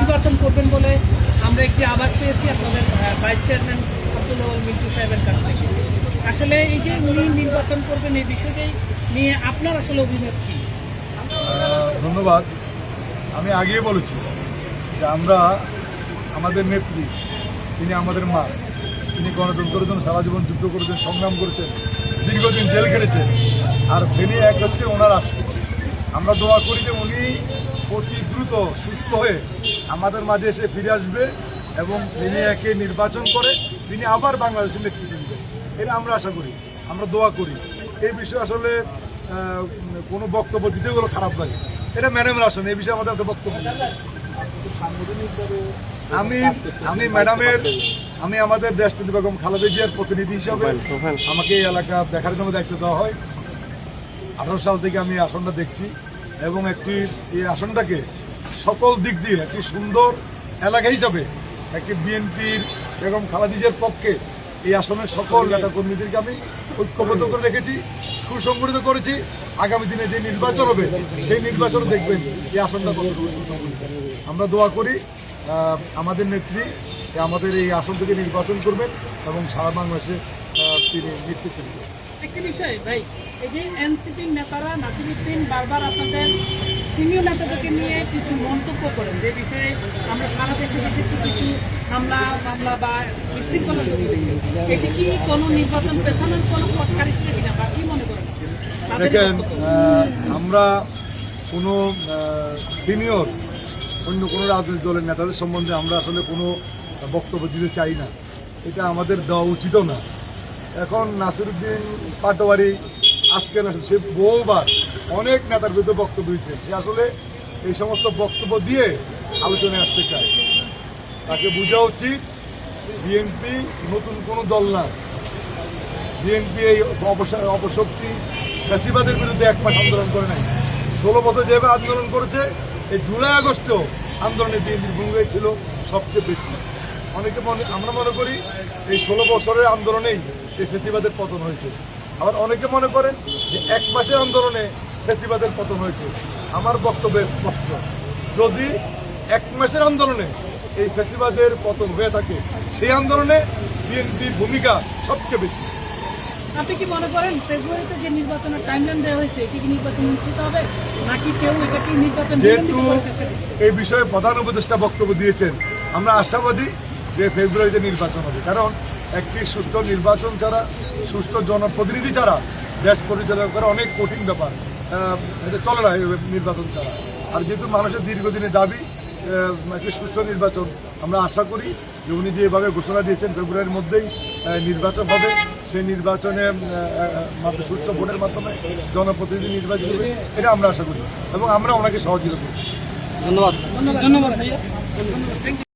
নির্বাচন করবেন বলে আমরা একটি আভাস পেয়েছি আপনাদের ভাইস চেয়ারম্যান আব্দুল মিন্টু সাহেবের কাছ থেকে। আসলে এই যে উনি নির্বাচন করবেন এই বিষয়টাই নিয়ে আপনার আসলে অভিমত কি? ধন্যবাদ। আমি আগেই বলেছি যে আমরা আমাদের নেত্রী, তিনি আমাদের মা, তিনি গণতন্ত্রের জন্য সারা জীবন যুদ্ধ করেছেন, সংগ্রাম করেছেন, দীর্ঘদিন জেল খেটেছেন, আর ফেনী এক হচ্ছে ওনার আসছে আমরা দোয়া করি যে উনি অতি দ্রুত সুস্থ হয়ে আমাদের মাঝে এসে ফিরে আসবে এবং ফেনী একে নির্বাচন করে তিনি আবার বাংলাদেশের নেতৃত্ব দিবেন এটা আমরা আশা করি আমরা দোয়া করি। এই বিষয়ে আসলে কোনো বক্তব্য দিতে গেলে খারাপ লাগে। এটা ম্যাডামের আসেন এই বিষয়ে আমাদের একটা বক্তব্য নেই। আমি আমি ম্যাডামের আমি আমাদের দেশটিতে বেগম খালেদা জিয়ার প্রতিনিধি হিসাবে আমাকে এই এলাকা দেখার জন্য দায়িত্ব দেওয়া হয়। আঠারো সাল থেকে আমি আসনটা দেখছি। এবং একটি এই আসনটাকে সকল দিক দিয়ে একটি সুন্দর এলাকা হিসাবে একটি বিএনপির বেগম খালেদা জিয়ার পক্ষে এই আসনের সকল নেতা কর্মীদেরকে আমি ঐক্যবদ্ধ করে রেখেছি সুসংগঠিত করেছি। আগামী দিনে যে নির্বাচন হবে সেই নির্বাচন দেখবেন এই আসনটা কত সুসংগঠিত। আমরা দোয়া করি আমাদের নেত্রী আমাদের এই আসন থেকে নির্বাচন করবেন এবং সারা বাংলাদেশে তিনি নেতৃত্ব একটি বিষয় ভাই। এই যে এনসিপির নেতারা নাসিরুদ্দিন বারবার আপনাদের সিনিয়র নেতাদেরকে নিয়ে কিছু মন্তব্য করেন। যে বিষয়ে আমরা সারা দেশে দেখেছি কিছু হামলা মামলা বা বিশৃঙ্খলা তৈরি হয়েছে এটি কি কোনো নির্বাচন পেছানোর কোনো পটকার হিসেবে কিনা বা কি মনে করেন? দেখেন আমরা কোনো সিনিয়র অন্য কোনো রাজনৈতিক দলের নেতাদের সম্বন্ধে আমরা আসলে কোনো বক্তব্য দিতে চাই না। এটা আমাদের দেওয়া উচিতও না। এখন নাসিরুদ্দিন পাটোয়ারি, আজকে না সে বহুবার অনেক নেতার বিরুদ্ধে বক্তব্য দিয়েছে। সে আসলে এই সমস্ত বক্তব্য দিয়ে আলোচনায় আসতে চায়। তাকে বোঝা উচিত বিএনপি নতুন কোনো দল না। বিএনপি এই অপশক্তি ফ্যাসিবাদের বিরুদ্ধে এক মাস আন্দোলন করে নাই। ষোলো বছর যেভাবে আন্দোলন করেছে, এই জুলাই আগস্টেও আন্দোলনে বিএনপির ভূমিকা ছিল সবচেয়ে বেশি। অনেকে মনে আমরা মনে করি এই ষোলো বছরের আন্দোলনেই এই ফেসিবাদের পতন হয়েছে। আবার অনেকে মনে করেন যে এক মাসের আন্দোলনে ফেসিবাদের পতন হয়েছে। আমার বক্তব্য স্পষ্ট। যদি এক মাসের আন্দোলনে এই ফেসিবাদের পতন হয়ে থাকে সেই আন্দোলনে বিএনপির ভূমিকা সবচেয়ে বেশি। আপনি কি মনে করেন ফেব্রুয়ারিতে যে নির্বাচনের টাইমলাইন দেওয়া হয়েছে এটি কি নির্বাচন হবে? নাকি কেউ এটাকে নির্বাচন যেহেতু? এই বিষয়ে প্রধান উপদেষ্টা বক্তব্য দিয়েছেন আমরা আশাবাদী যে ফেব্রুয়ারিতে নির্বাচন হবে। কারণ একটি সুষ্ঠু নির্বাচন ছাড়া সুষ্ঠু জনপ্রতিনিধি ছাড়া দেশ পরিচালনা করা অনেক কঠিন ব্যাপার। এটা চলে না এই নির্বাচন ছাড়া। আর যেহেতু মানুষের দীর্ঘদিনের দাবি একটি সুষ্ঠু নির্বাচন আমরা আশা করি যে উনি যেভাবে ঘোষণা দিয়েছেন ফেব্রুয়ারির মধ্যেই নির্বাচন হবে। সেই নির্বাচনে সুষ্ঠু ভোটের মাধ্যমে জনপ্রতিনিধি নির্বাচিত হবে এটা আমরা আশা করি। এবং আমরা ওনাকে সহযোগিতা করি ধন্যবাদ। ধন্যবাদ ভাইয়া। ধন্যবাদ থ্যাংক ইউ